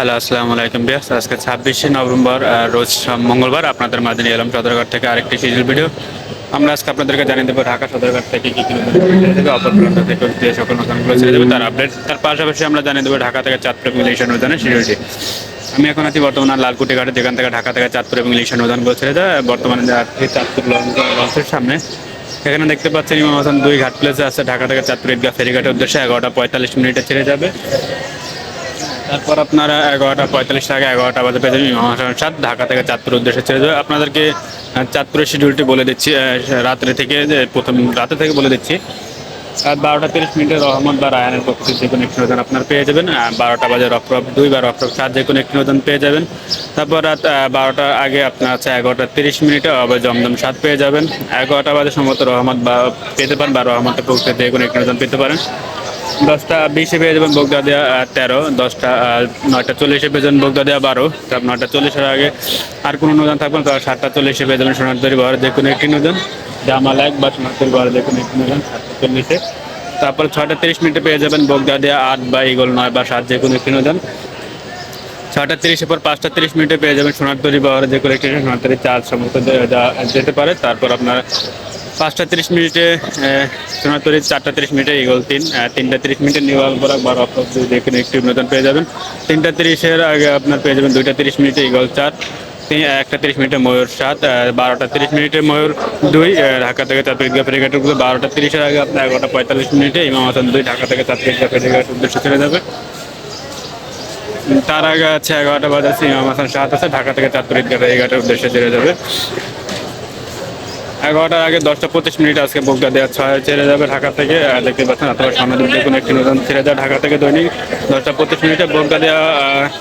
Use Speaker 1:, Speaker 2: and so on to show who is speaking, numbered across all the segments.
Speaker 1: Hello, আসসালামু আলাইকুম বিয়াস আজকে ছাব্বিশে নভেম্বর রোজ মঙ্গলবার আপনাদের মাঝে এলাম সদরঘাট থেকে আরেকটি সিরিয়াল ভিডিও। আমরা আজকে আপনাদেরকে জানিয়ে দেবো ঢাকা সদরঘাট থেকে কী কী ছেড়ে অপর প্রান্ত থেকে যে সকল নতুনগুলো ছেড়ে দেবে তার আপডেট তার পাশাপাশি আমরা জানিয়ে দেবো ঢাকা থেকে চাঁদপুর এবং ইলিশা নৌদানের সিরিয়ালটি আমি এখন আছি বর্তমানে লালকুটি ঘাটে যেখান থেকে ঢাকা থেকে চাঁদপুর এবং ইলিশা নৌদানগুলো ছেড়ে যায় বর্তমানে চাঁদপুর লঞ্চ- লঞ্চের সামনে, এখানে দেখতে পাচ্ছেন ইমাম হাসান দুই ঘাট প্লেসে আছে। ঢাকা থেকে চাঁদপুর ঈদগাহ ফেরিঘাটের উদ্দেশ্যে এগারোটা পঁয়তাল্লিশ মিনিটে ছেড়ে যাবে। তারপর আপনারা এগারোটা পঁয়তাল্লিশ থেকে এগারোটা বাজে পেয়ে যাবেন সাত, ঢাকা থেকে চাঁদপুর উদ্দেশ্যে ছেড়ে যাবে আপনাদেরকে চাঁদপুরের শিডিউলটি বলে দিচ্ছি রাত্রে থেকে যে প্রথম রাতে থেকে বলে দিচ্ছি। রাত বারোটা তিরিশ মিনিটে রহমত বা রায়ানের পক্ষ থেকে যে কোনো একটি নতুন আপনার পেয়ে যাবেন। বারোটা বাজে রফরফ দুই বা রফরফ সাত যে কোনো একটি নতুন পেয়ে যাবেন। তারপর রাত বারোটার আগে আপনার আছে এগারোটা তিরিশ মিনিটে আবার জমদম সাত পেয়ে যাবেন। এগারোটা বাজে সম্ভবত রহমত বা পেতে পারেন বা রহমতের পক্ষ থেকে যে কোনো একটি নতুন পেতে পারেন। দশটা বিশে পেয়ে যাবেন বগদাদিয়া দেওয়া তেরো, দশটা নয়টা চল্লিশে পেয়ে যাবেন দেওয়া বারো। তারপর নয়টা চল্লিশের আগে আর কোনো নদন থাকবে না তার সাতটা চল্লিশে পেয়ে যাবেন সোনারতরি বহর যে কোনো একটি নদন জামাল এক বা সোনারতরি বহর যে কোনো একটি নদন সাতটা চল্লিশে। তারপর ছয়টা তিরিশ মিনিটে পেয়ে যাবেন বগদাদিয়া আট বা ইগল নয় বা সাত যে কোনো একটি নদন ছটা তিরিশের পর পাঁচটা তিরিশ মিনিটে পেয়ে যাবেন সোনারতরি বাবার যে করে একটি সোনারতরি চার্জ সমস্ত যে- যেতে পারে। তারপর আপনার পাঁচটা তিরিশ মিনিটে আহ, সোনারতরি চারটা তিরিশ মিনিটে ইগল তিন তিনটা তিরিশ মিনিটে নিউয়াল বরাক বা রফ যে কোনো একটি নতুন পেয়ে যাবেন। তিনটা তিরিশের আগে আপনার পেয়ে যাবেন দুইটা তিরিশ মিনিটে ইগল চার একটা তিরিশ মিনিটে ময়ূর সাত বারোটা তিরিশ মিনিটে ময়ূর দুই ঢাকা থেকে চারটে ঈদগাহ ফেরিঘাটগুলো বারোটা তিরিশের আগে আপনার এগারোটা পঁয়তাল্লিশ মিনিটে ইমাম হাসান দুই ঢাকা থেকে চারটে ঈদগাহ ফেরিঘাট উদ্দেশ্যে ছেড়ে যাবে। তার আগে আছে এগারোটা বাজার ইমাম হাসান সাত আছে ঢাকা থেকে চাঁদপুর ঈদগাহ ফেরিঘাটের উদ্দেশ্যে ছেড়ে যাবে। এগারোটার আগে দশটা পঁচিশ মিনিট আজকে বোকটা দেওয়া ছয় ছেড়ে যাবে ঢাকা থেকে। দেখতে পাচ্ছেন, অথবা স্বর্ণদ্বীপ কোনো একটি নতুন ছেড়ে যায় ঢাকা থেকে দৈনিক দশটা পঁচিশ মিনিটে বোকটা দেওয়া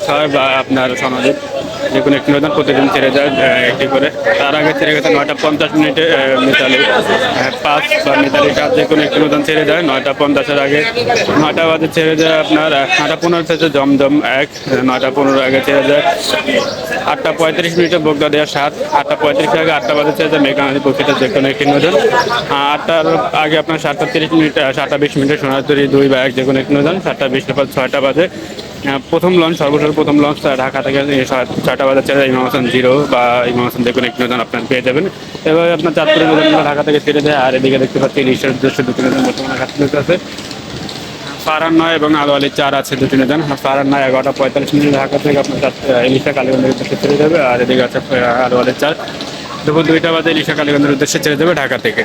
Speaker 1: ছয় বা আপনার স্বর্ণদ্বীপ যে কোনো একটি নতুন প্রতিদিন ছেড়ে যায় একটি করে। তার আগে ছেড়ে গেছে নয়টা পঞ্চাশ মিনিটে মিতালি। পাঁচ বা মিতালি সাত যে কোনো একটি নতুন ছেড়ে যায়, নয়টা পঞ্চাশের আগে। নয়টা বাজে ছেড়ে যায় আপনার নয়টা পনেরো থেকে জমজম এক, নয়টা পনেরো আগে ছেড়ে যায়। আটটা পঁয়ত্রিশ মিনিটে বোগদা দেওয়া সাত, আটটা পঁয়ত্রিশ আগে আটটা বাজে ছেড়ে যায় মেঘানদী পক্ষিতে যে কোনো একটি নদন আটটার আগে আপনার সাতটা তিরিশ মিনিট সাতটা বিশ মিনিটে সোনাতরি দুই বা এক যে কোনো একটি নদন সাতটা পর ছয়টা বাজে। প্রথম লঞ্চ, সর্বশেষ প্রথম লঞ্চ ঢাকা থেকে ছয়টা বাজে ছেড়ে ইমাম হাসান জিরো বা ইমাম হাসান কোনো একটি নদন আপনার পেয়ে যাবেন। এভাবে আপনার চাঁদপুরের নদনগুলো ঢাকা থেকে ছেড়ে দেয় আর এদিকে দেখতে পাচ্ছি ইলিশের উদ্দেশ্য দুটি নদন বর্তমানে ঘাটতে আছে। ফারান নয় এবং আলো আলী চার আছে দুটি নদন ফারান নয় এগারোটা পঁয়তাল্লিশ মিনিট ঢাকা থেকে আপনার ইলিশা উদ্দেশ্যে ছেড়ে যাবে। আর এদিকে আছে আলো আলী চার। দুপুর দুইটা বাজে ইলিশা কালীগঞ্জের উদ্দেশ্যে ছেড়ে যাবে ঢাকা থেকে।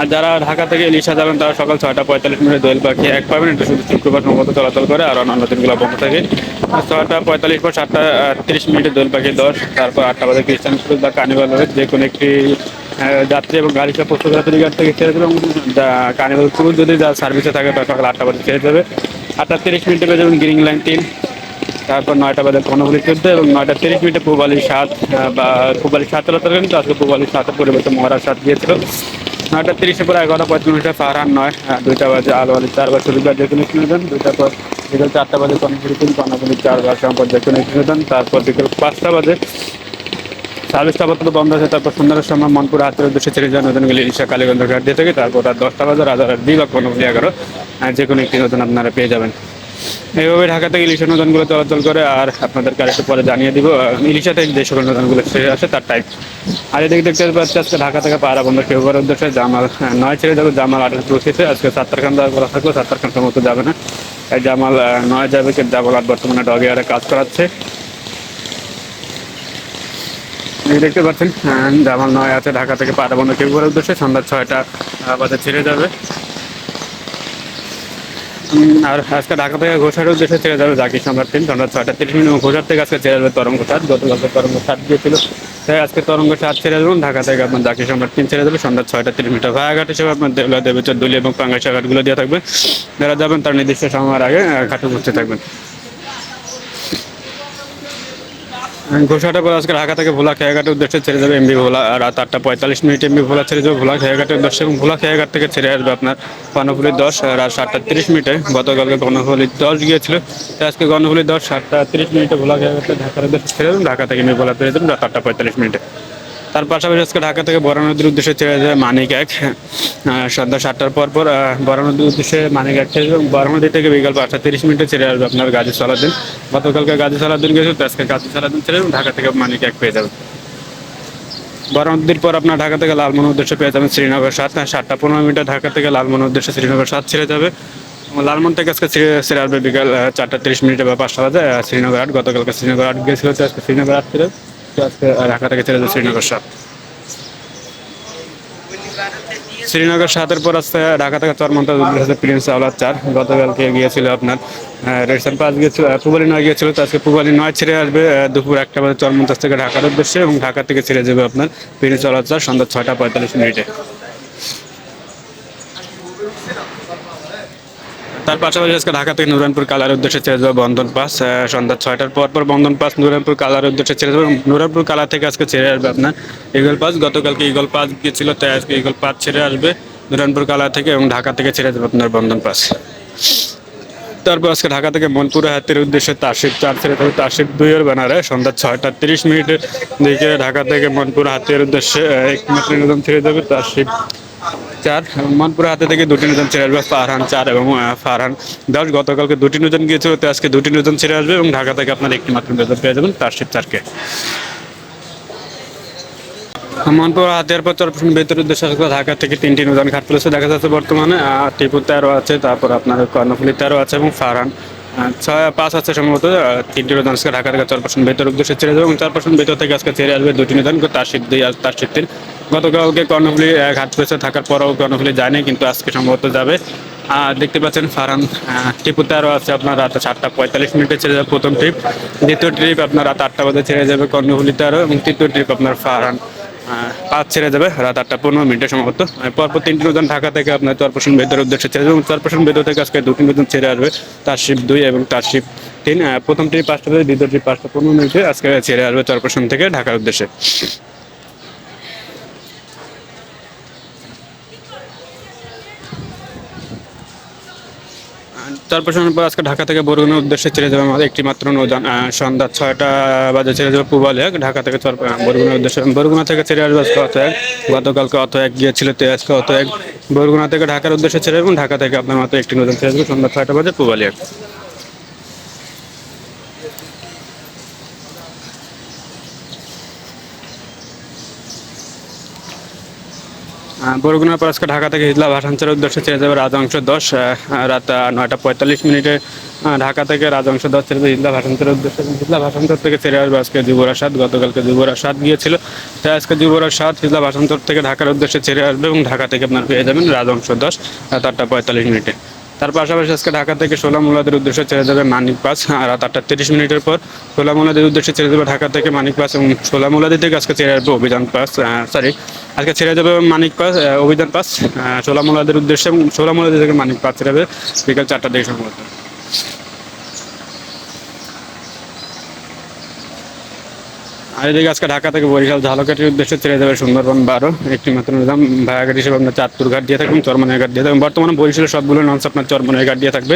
Speaker 1: আর যারা ঢাকা থেকে ইলিশা যাবেন, তারা সকাল ছয়টা পঁয়তাল্লিশ মিনিট দোয়েল পাখি এক পাবেন এটা শুধু শুক্রবার সম্ভবত চলাচল করে, আর অন্যান্য দিনগুলো বন্ধ থাকে। ছয়টা পঁয়তাল্লিশ পর সাতটা তিরিশ মিনিটে দোয়েল পাখি দশ, তারপর আটটা বাজে খ্রিস্টান স্কুল বা কার্নিভাল রোড যে কোনো একটি যাত্রী এবং গাড়ি সব যাত্রী গাড়ি থেকে ছেড়ে দেবে, এবং কার্নিভাল স্কুল যদি যা সার্ভিসে থাকে তা সকাল আটটা বাজে ছেড়ে দেবে। আটটা তিরিশ মিনিটে পেয়ে যাবেন গ্রিন লাইন তিন তারপর নয়টা বাজে কর্ণফুলি চোদ্দ এবং নয়টা তিরিশ মিনিটে পূবালি সাত বা পূবালি সাত চলাচল করেন তো আজকে পূবালি সাতের পরিবর্তে মহারাজ সাত গিয়েছিল। নয়টা তিরিশে পর এগারোটা পঁয়ত্রিশ ফারহান নয় দুইটা বাজে আলো আলি চার বাজে সুবিধা যে কোনো কিনে দেন দুইটা পর বিকেল চারটা বাজে কর্ণফুলি তিন, কর্ণফুলি চার বার সম্পদ যে কোনো কিনে তারপর বিকেল পাঁচটা বাজে সার্ভিসটা আপাতত বন্ধ আছে তারপর সন্ধ্যার সময় মনপুর হাতের উদ্দেশ্যে ছেড়ে যান নতুনগুলি ইলিশা কালীগঞ্জ ঘাট দিয়ে থেকে। তারপর রাত দশটা বাজে রাজার দুই বা কর্ণফুলি এগারো যে কোনো একটি নতুন আপনারা পেয়ে যাবেন। এইভাবে ঢাকা থেকে ইলিশা নদনগুলো চলাচল করে আর আপনাদেরকে আরেকটু পরে জানিয়ে দিব ইলিশা থেকে যে সকল নদনগুলো ছেড়ে আসে তার টাইপ আর এদিকে দেখতে পাচ্ছি আজকে ঢাকা থেকে পাড়া বন্ধ কেউ করার উদ্দেশ্যে জামাল নয় ছেড়ে যাবে, জামাল আঠাশ পৌঁছেছে আজকে সাত্তার খান দেওয়ার বলা থাকল সাত্তার খান সম্ভবত যাবে না। জামাল নয় যাবে জামাল আর বর্তমানে ডগে আরে কাজ করাচ্ছে। দেখতে পাচ্ছেন জামাল নয় আছে, ঢাকা থেকে পাড়া বন্ধ কেউ করার উদ্দেশ্যে। সন্ধ্যা ছয়টা বাজে ছেড়ে যাবে। আর আজকে ঢাকা থেকে ঘোষার উদ্দেশ্যে ছেড়ে যাবে জাকি সম্রাট তিন। সন্ধ্যা ছয়টা তিরিশ মিনিট ঘোষার থেকে আজকে ছেড়ে যাবে তরঙ্গ সাত। গতকালকে তরঙ্গ সাত দিয়েছিল। তাই আজকে তরঙ্গ সাত ছেড়ে দেবেন ঢাকা থেকে আপনার জাকি সম্রাট তিন ছেড়ে দেবে। সন্ধ্যা ছয়টা তিরিশ মিনিট ভায়াঘাট হিসেবে আপনার দেবলা দেবে দুলি এবং পাঙ্গাসাঘাটগুলো দিয়ে থাকবে। যারা যাবেন তার নির্দিষ্ট সময়ের আগে ঘাটে ঘুরতে থাকবেন। ঘোষাটা পর আজকে ঢাকা থেকে ভোলা খেয়াঘাটের উদ্দেশ্যে ছেড়ে যাবে এমবি ভোলা রাত আটটা পঁয়তাল্লিশ মিনিট এমবি ভোলা ছেড়ে যাবে ভোলা খেয়াঘাটের উদ্দেশ্যে। এবং ভোলা খেয়াঘাট থেকে ছেড়ে আসবে আপনার কর্ণফুলি দশ রাত সাতটা তিরিশ মিনিটে। গতকালকে গণফুলি দশ গিয়েছিল আজকে গণফুলি দশ, সাতটা তিরিশ মিনিটে ভোলা খেয়াঘাটে ঢাকার উদ্দেশ্যে ছেড়ে দেবেন ঢাকা থেকে এমবি ভোলা পেরে দেবেন রাত আটটা পঁয়তাল্লিশ মিনিটে। তার পাশাপাশি আজকে ঢাকা থেকে বড় নদীর উদ্দেশ্যে ছেড়ে যায় মানিক এক। সন্ধ্যা সাতটার পর পর বড় নদীর উদ্দেশ্যে মানিক এক ছেড়ে যাবে। বড় নদী থেকে বিকাল পাঁচটা তিরিশ মিনিটে ছেড়ে আসবে আপনার গাজী সালাদিন গতকালকে গাজী সালাদিন গেছে তো আজকে গাজী সালাদিন ছেড়ে এবং ঢাকা থেকে মানিক এক পেয়ে যাবে। বড় নদীর পর আপনার ঢাকা থেকে লালমোহন উদ্দেশ্যে পেয়ে যাবেন শ্রীনগর সাত। সাতটা পনেরো মিনিটে ঢাকা থেকে লালমোহন উদ্দেশ্যে শ্রীনগর সাত ছেড়ে যাবে। এবং লালমোহন থেকে আজকে ছেড়ে আসবে বিকাল চারটা তিরিশ মিনিটে বা পাঁচটা বাজে শ্রীনগর আট। গতকালকে শ্রীনগর আট গিয়েছিল তো আজকে শ্রীনগর আট ছেড়ে ঢাকা থেকে ছেড়ে যায় শ্রীনগর সাত শ্রীনগর সাতের পর আসছে ঢাকা থেকে চরমন্তা উদ্দেশ্যে প্রিন্স আওলাদ চার। গতকালকে গিয়েছিল আপনার রেডসান পাঁচ গিয়েছিল পুবালি নয় গিয়েছিল, তো আজকে পুবালি নয় ছেড়ে আসবে দুপুর একটা বাজে চরমন্তাস থেকে ঢাকার উদ্দেশ্যে এবং ঢাকা থেকে ছেড়ে যাবে আপনার প্রিন্স আওলাদ চার সন্ধ্যা ছয়টা পঁয়তাল্লিশ মিনিটে। তার পাশাপাশি আজকে ঢাকা থেকে নুরানপুর কালার উদ্দেশ্যে ছেড়ে যাবে বন্ধন পাস সন্ধ্যা ছয়টার পর পর বন্ধন পাস, নুরানপুর কালার উদ্দেশ্যে ছেড়ে যাবে নুরানপুর কালার থেকে আজকে ছেড়ে আসবে আপনার ইগল পাস গতকালকে ইগল পাস গিয়েছিল, তাই আজকে ইগল পাস ছেড়ে আসবে নুরানপুর কালার থেকে এবং ঢাকা থেকে ছেড়ে যাবে আপনার বন্ধন পাস। তারপর আজকে ঢাকা থেকে মনপুরা হাতের উদ্দেশ্যে তাসিফ চার, ছেড়ে যাবে তাসিফ দুইয়ের ব্যানারে। সন্ধ্যা ছয়টা তিরিশ মিনিটের দিকে ঢাকা থেকে মনপুরা হাতের উদ্দেশ্যে এক মিনিট ছেড়ে যাবে তাসিফ। চার মনপুরা হাতে থেকে দুটি নতুন ছেড়ে আসবে ফারহান চার এবং ফারহান দশ। গতকালকে দুটি নতুন গিয়েছিল তো আজকে দুটি নতুন ছেড়ে আসবে এবং ঢাকা থেকে আপনার একটি মাত্র নতুন পেয়ে যাবেন তারশিব চারকে। মনপুর হাতিয়ার পর চরপেশন বেতর উদ্দেশ্যে ঢাকা থেকে তিনটি নতুন ঘাট পুলিশে দেখা যাচ্ছে বর্তমানে আহ, টিপু তেরো আছে তারপর আপনার কর্ণফুলি তেরো আছে এবং ফারহান ছয় পাঁচ আছে সম্ভবত। তিনটি নতুন আজকে ঢাকা থেকে চরপেশন বেতর উদ্দেশ্যে ছেড়ে যাবে এবং চরপেশন বেতর থেকে আজকে ছেড়ে আসবে দুটি নতুন তার দুই তার তিন। গতকালকে কর্ণফুলি ঘাট পুলিশে থাকার পরেও কর্ণফুলি যায়নি কিন্তু আজকে সম্ভবত যাবে। আর দেখতে পাচ্ছেন ফারহান আহ, টিপু তেরো আছে আপনার রাত সাতটা পঁয়তাল্লিশ মিনিটে ছেড়ে যাবে প্রথম ট্রিপ দ্বিতীয় ট্রিপ আপনার রাত আটটা বাজে ছেড়ে যাবে কর্ণফুলি তেরো এবং তৃতীয় ট্রিপ আপনার ফারহান পাঁচ ছেড়ে যাবে রাত আটটা পনেরো মিনিটে সম্ভবত। পরপর তিনটি নতুন ঢাকা থেকে আপনার চরপোষণ বেদের উদ্দেশ্যে ছেড়ে যাবে এবং চরপোষণ বেদ থেকে আজকে দুটি নতুন ছেড়ে আসবে তার শিপ দুই এবং তার শিপ তিন। প্রথম ট্রিপ পাঁচটা বাজে দ্বিতীয় ট্রিপ পাঁচটা পনেরো মিনিটে আজকে ছেড়ে আসবে চরপোষণ থেকে ঢাকার উদ্দেশ্যে। চরপোষণের পর আজকে ঢাকা থেকে বরগুনের উদ্দেশ্যে ছেড়ে যাবে আমাদের একটি মাত্র নৌযান সন্ধ্যা ছয়টা বাজে ছেড়ে যাবে পূবাল এক ঢাকা থেকে বরগুনার উদ্দেশ্যে। বরগুনা থেকে ছেড়ে আসবে আজকে অত এক গতকালকে অত এক গিয়েছিল, তো আজকে অত এক বরগুনা থেকে ঢাকার উদ্দেশ্যে ছেড়ে এবং ঢাকা থেকে আপনার মাত্র একটি নৌযান ছেড়ে যাবে সন্ধ্যা ছয়টা বাজে পূবাল এক আহ, বরগুনার পর আজকে ঢাকা থেকে হিজলা ভাসানচের উদ্দেশ্যে ছেড়ে যাবে রাজাংশ দশ রাত নয়টা পঁয়তাল্লিশ মিনিটে ঢাকা থেকে রাজাংশ দশ ছেড়ে যাবে হিজলা ভাসানচের উদ্দেশ্যে হিজলা ভাসানচর থেকে ছেড়ে আসবে আজকে যুবরা সাত গতকালকে যুবরা সাত গিয়েছিল। তাই আজকে যুবরা সাত হিজলা ভাষান্তর থেকে ঢাকার উদ্দেশ্যে ছেড়ে আসবে এবং ঢাকা থেকে আপনার পেয়ে যাবেন রাজাংশ দশ রাত আটটা পঁয়তাল্লিশ মিনিটে। তার পাশাপাশি আজকে ঢাকা থেকে সোলামুলাদের উদ্দেশ্যে ছেড়ে যাবে মানিক আর রাত আটটা তিরিশ মিনিটের পর সোলামুলাদের উদ্দেশ্যে ছেড়ে যাবে ঢাকা থেকে মানিক পাস এবং ষোলা মোলাদি থেকে আজকে ছেড়ে আসবে অভিযান পাস সরি আজকে ছেড়ে যাবে মানিক পাস অভিযান পাস সোলামুলাদের মোলাদের উদ্দেশ্যে এবং ষোলা মোলাদি থেকে মানিক পাস ছেড়ে যাবে বিকাল চারটা দিকে সম্ভবত আর এদিকে আজকে ঢাকা থেকে বরিশাল ঝালকাঠির উদ্দেশ্যে ছেড়ে যাবে সুন্দরবন বারো। একটি মাত্র নিলাম, ভায়াঘাট হিসেবে আপনার চাঁদপুর ঘাট দিয়ে থাকবেন চরমনের ঘাট দিয়ে থাকবেন বর্তমানে বরিশালের সবগুলো নন্স আপনার চরমনের ঘাট দিয়ে থাকবে।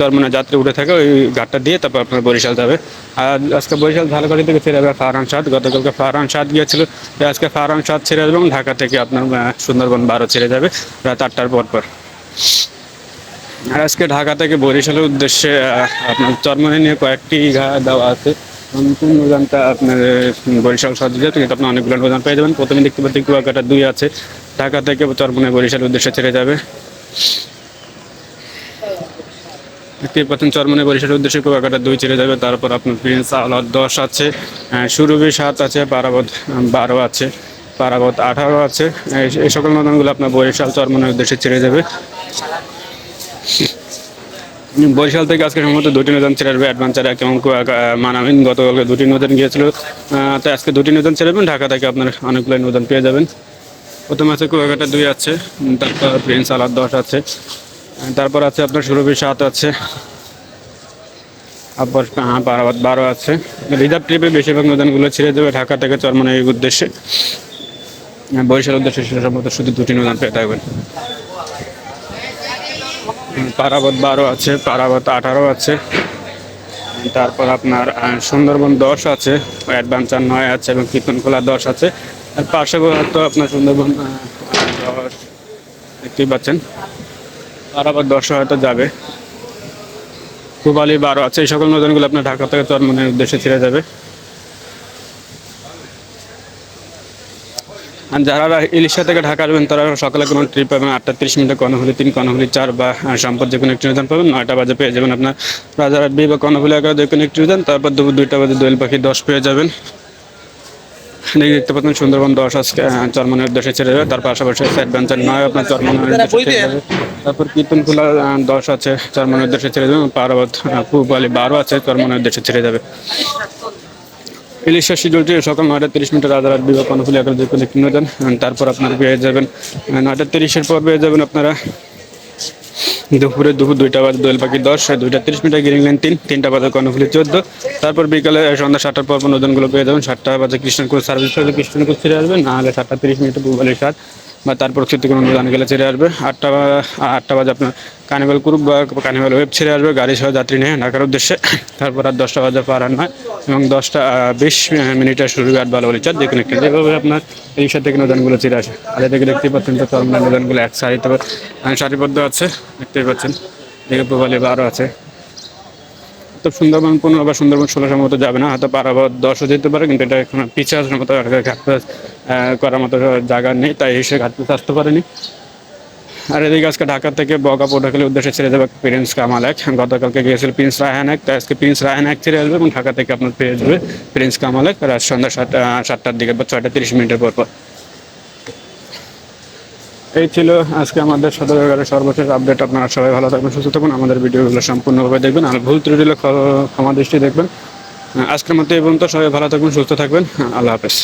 Speaker 1: চরমনের যাত্রী উঠে থাকে, ওই ঘাটটা দিয়ে তারপর আপনার বরিশাল যাবে। আর আজকে বরিশাল ঝালকাঠি থেকে ছেড়ে যাবে ফারহান সাদ। গতকালকে ফারহান সাদ গিয়েছিল আজকে ফারহান সাদ ছেড়ে যাবে এবং ঢাকা থেকে আপনার সুন্দরবন বারো ছেড়ে যাবে রাত আটটার পর পর। আর আজকে ঢাকা থেকে বরিশালের উদ্দেশ্যে আপনার চরমনে নিয়ে কয়েকটি ঘা দেওয়া আছে। নতুন নৌযানটা আপনার বরিশাল সহজে যেহেতু, কিন্তু আপনি অনেকগুলো নৌযান পেয়ে যাবেন। প্রথমে দেখতে পাচ্ছি কুয়াকাটা দুই আছে। ঢাকা থেকে চরমনে বরিশালের উদ্দেশ্যে ছেড়ে যাবে। দেখতে পাচ্ছেন চরমনে বরিশালের উদ্দেশ্যে কুয়াকাটা দুই ছেড়ে যাবে। তারপর আপনার প্রিন্স আলাদ দশ আছে। সুরভি সাত আছে, পারাবত বারো আছে। পারাবত আঠারো আছে। এই- সকল নৌযানগুলো আপনার বরিশাল চরমনের উদ্দেশ্যে ছেড়ে যাবে। বরিশাল থেকে আজকে সম্ভবত দুটি নতুন ছেড়ে অ্যাডভেঞ্চার কুয়াকা- মানামিন। গতকালকে দুটি নতুন গিয়েছিল। তাই আজকে দুটি নতুন ছেড়ে ঢাকা থেকে আপনার অনেকগুলো নতুন পেয়ে যাবেন। প্রথম আছে কুয়াকাটা দুই আছে তারপর প্রিন্স আলাদ দশ আছে। তারপর আছে আপনার সুরভি সাত আছে। আবার বারাবাদ বারো আছে। রিজার্ভ ট্রিপে বেশিরভাগ নতুনগুলো ছেড়ে দেবে ঢাকা থেকে চরমনের উদ্দেশ্যে। বরিশাল উদ্দেশ্যে সম্ভবত শুধু দুটি নতুন পেয়ে থাকবেন। পারাবত বারো আছে পারাবত আঠারো আছে। তারপর আপনার সুন্দরবন দশ আছে অ্যাডভেঞ্চার নয় আছে এবং কীর্তনখোলা দশ আছে। আর পাশে তো আপনার সুন্দরবন দশ দেখতেই পাচ্ছেন। পারাবত দর্শক হয়তো যাবে। কুবালি বারো আছে, এই সকল নদীগুলো আপনার ঢাকা থেকে চরমনের উদ্দেশ্যে ছেড়ে যাবে। আর যারা ইলিশা থেকে ঢাকা আসবেন তারা সকালে কোনো ট্রিপ পাবেন আটটা তিরিশ মিনিটে কর্ণফুলি তিন কর্ণফুলি চার বা সম্পদ যে কোনো একটি নিদান পাবেন। নয়টা বাজে পেয়ে যাবেন আপনার রাজারহাট বি বা কর্ণফুলি আকারে যে কোনো একটি নিদান তারপর দুপুর দুইটা বাজে দোয়েল পাখি দশ পেয়ে যাবেন। এদিকে দেখতে পাচ্ছেন সুন্দরবন দশ আজকে চরমনের উদ্দেশ্যে ছেড়ে যাবে তার পাশাপাশি অ্যাডভেঞ্চার নয় আপনার চরমনের যাবে তারপর কীর্তনখোলা দশ আছে চরমনের উদ্দেশ্যে ছেড়ে যাবে পার্বত পুবালি বারো আছে চরমনের উদ্দেশ্যে ছেড়ে যাবে ইলিশের শিডিউলটি সকাল নয়টা তিরিশ মিনিটে রাজারহাট বিভাগ কর্ণফুলি আকার দেখতে একটি নিদান তারপর আপনারা পেয়ে যাবেন নয়টা তিরিশের পর পেয়ে যাবেন আপনারা দুপুরে দুপুর দুইটা বাজে দোয়েল পাখি দশ দুইটা তিরিশ মিনিটে গিরিং লাইন তিন, তিনটা বাজে কর্ণফুলি চোদ্দ। তারপর বিকালে সন্ধ্যা সাতটার পর নদনগুলো পেয়ে যাবেন। সাতটা বাজে কৃষ্ণনকুল সার্ভিস হলে কৃষ্ণনকুল ফিরে আসবেন না হলে সাতটা তিরিশ মিনিটে পুবালি সাত বা তারপর ক্ষেত্রে কোনো অনুদান গেলে ছেড়ে আসবে। আটটা বা- আটটা বাজে আপনার কানিভাল গ্রুপ বা কানিভাল ওয়েব ছেড়ে আসবে, গাড়ি সহ যাত্রী নিয়ে ঢাকার উদ্দেশ্যে। তারপর আর দশটা বাজে পার নয়। এবং দশটা বিশ মিনিটে সুরঘাট বালবলি চার যে কোনো একটি যেভাবে আপনার। রিক্সা থেকে নদানগুলো ছেড়ে আসে। আগে থেকে দেখতেই পাচ্ছেন তো চরমনা নদানগুলো এক সারিতে সারিবদ্ধ আছে, দেখতেই পাচ্ছেন। দিকে প্রবালি বারো আছে। তো সুন্দরবন পনেরো বা সুন্দরবন ষোলোশোর মতো যাবে না, হয়তো পারা বা দশও যেতে পারে, কিন্তু এটা এখন পিছিয়ে আসার মতো আর ঘাটতে করার মতো জায়গা নেই, তাই এসে ঘাটতে আসতে পারেনি। আর এদিকে আজকে ঢাকা থেকে বগা পটুয়াখালীর উদ্দেশ্যে ছেড়ে যাবে প্রিন্স কামাল এক। গতকালকে গিয়েছিল প্রিন্স রায়হান এক, তাই আজকে প্রিন্স রায়হান এক ছেড়ে আসবে এবং ঢাকা থেকে আপনার পেয়ে যাবে প্রিন্স কামাল এক। রাত সন্ধ্যা সাতটা সাতটার দিকে বা ছয়টা তিরিশ মিনিটের পর পর। এই ছিল আজকে আমাদের সদর এগারোর সর্বশেষ আপডেট আপনারা সবাই ভালো থাকবেন, সুস্থ থাকুন। আমাদের ভিডিওগুলো সম্পূর্ণভাবে দেখবেন আর ভুল ত্রুটি ক্ষমা দৃষ্টি দেখবেন। আজকের মতো এই পর্যন্ত। সবাই ভালো থাকবেন, সুস্থ থাকবেন। আল্লাহ হাফেজ।